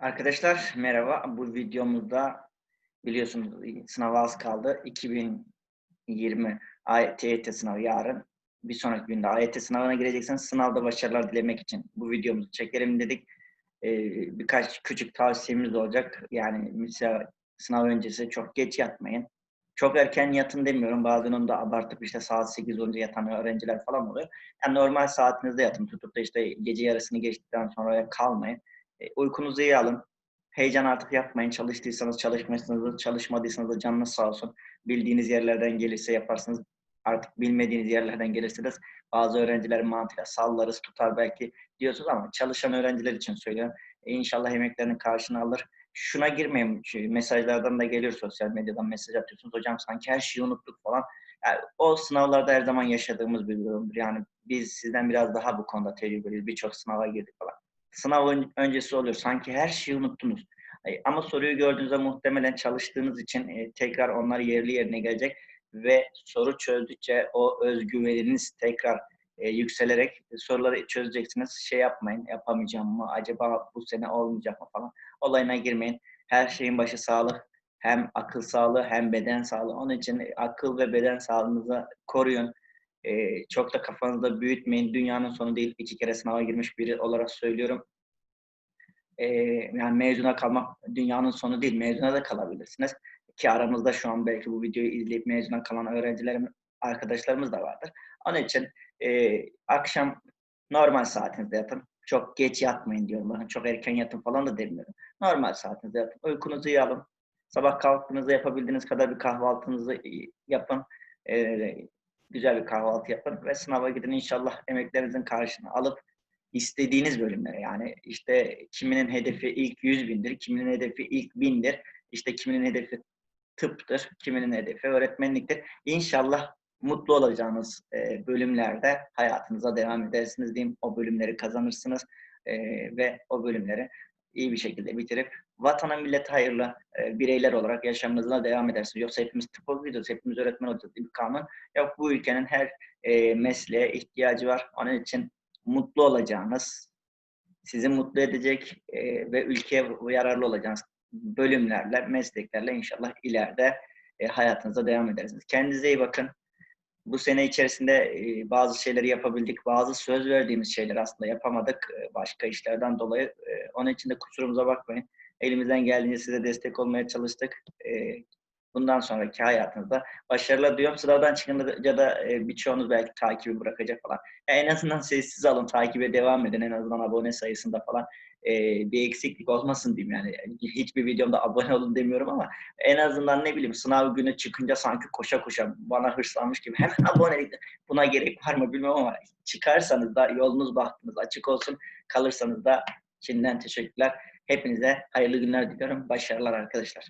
Arkadaşlar merhaba. Bu videomuzda biliyorsunuz sınava az kaldı. 2020 AYT sınavı yarın. Bir sonraki günde AYT sınavına gireceksiniz. Sınavda başarılar dilemek için bu videomuzu çekelim dedik. Ee, birkaç küçük tavsiyemiz olacak. Yani mesela sınav öncesi çok geç yatmayın. Çok erken yatın demiyorum. Bazen da abartıp işte saat 8 olunca yatan öğrenciler falan oluyor. Yani normal saatinizde yatın. Tutup da işte gece yarısını geçtikten sonra kalmayın. E, uykunuzu iyi alın. Heyecan artık yapmayın. Çalıştıysanız çalışmışsınız, çalışmadıysanız da canınız sağ olsun. Bildiğiniz yerlerden gelirse yaparsınız. Artık bilmediğiniz yerlerden gelirse de bazı öğrencilerin mantığıyla sallarız tutar belki diyorsunuz ama çalışan öğrenciler için söylüyorum. E, inşallah emeklerinin karşını alır. Şuna girmeyin. Mesajlardan da geliyor sosyal medyadan mesaj atıyorsunuz. Hocam sanki her şeyi unuttuk falan. Yani o sınavlarda her zaman yaşadığımız bir durumdur. Yani biz sizden biraz daha bu konuda tecrübeliyiz. Birçok sınava girdik falan sınav öncesi oluyor. Sanki her şeyi unuttunuz. Ama soruyu gördüğünüzde muhtemelen çalıştığınız için e, tekrar onlar yerli yerine gelecek ve soru çözdükçe o özgüveniniz tekrar e, yükselerek soruları çözeceksiniz. Şey yapmayın, yapamayacağım mı, acaba bu sene olmayacak mı falan. Olayına girmeyin. Her şeyin başı sağlık. Hem akıl sağlığı hem beden sağlığı. Onun için akıl ve beden sağlığınızı koruyun. E, çok da kafanızda büyütmeyin. Dünyanın sonu değil. İki kere sınava girmiş biri olarak söylüyorum. E, yani mezuna kalmak dünyanın sonu değil. Mezuna da kalabilirsiniz. Ki aramızda şu an belki bu videoyu izleyip mezuna kalan öğrencilerim, arkadaşlarımız da vardır. Onun için e, akşam normal saatinizde yatın. Çok geç yatmayın diyorum. Bakın çok erken yatın falan da demiyorum. Normal saatinizde yatın. Uykunuzu iyi alın. Sabah kalktığınızda yapabildiğiniz kadar bir kahvaltınızı yapın. E, güzel bir kahvaltı yapın ve sınava gidin inşallah emeklerinizin karşını alıp istediğiniz bölümlere yani işte kiminin hedefi ilk 100 bindir, kiminin hedefi ilk bindir, işte kiminin hedefi tıptır, kiminin hedefi öğretmenliktir. İnşallah mutlu olacağınız e, bölümlerde hayatınıza devam edersiniz diyeyim. O bölümleri kazanırsınız e, ve o bölümleri iyi bir şekilde bitirip vatana millet hayırlı e, bireyler olarak yaşamınıza devam edersiniz. Yoksa hepimiz tıp olacağız, hepimiz öğretmen olacağız bir kanun. Yok bu ülkenin her e, mesleğe ihtiyacı var. Onun için mutlu olacağınız, sizi mutlu edecek e, ve ülkeye yararlı olacağınız bölümlerle, mesleklerle inşallah ileride e, hayatınıza devam edersiniz. Kendinize iyi bakın. Bu sene içerisinde e, bazı şeyleri yapabildik, bazı söz verdiğimiz şeyler aslında yapamadık e, başka işlerden dolayı. E, onun için de kusurumuza bakmayın. Elimizden geldiğince size destek olmaya çalıştık. E, bundan sonraki hayatınızda başarılar diyorum. Sınavdan çıkınca da e, birçoğunuz belki takibi bırakacak falan. En azından sessiz alın, takibe devam edin. En azından abone sayısında falan e, bir eksiklik olmasın diyeyim yani. Hiçbir videomda abone olun demiyorum ama en azından ne bileyim sınav günü çıkınca sanki koşa koşa bana hırslanmış gibi hemen abonelik buna gerek var mı bilmiyorum ama çıkarsanız da yolunuz bahtınız açık olsun. Kalırsanız da şimdiden teşekkürler. Hepinize hayırlı günler diliyorum. Başarılar arkadaşlar.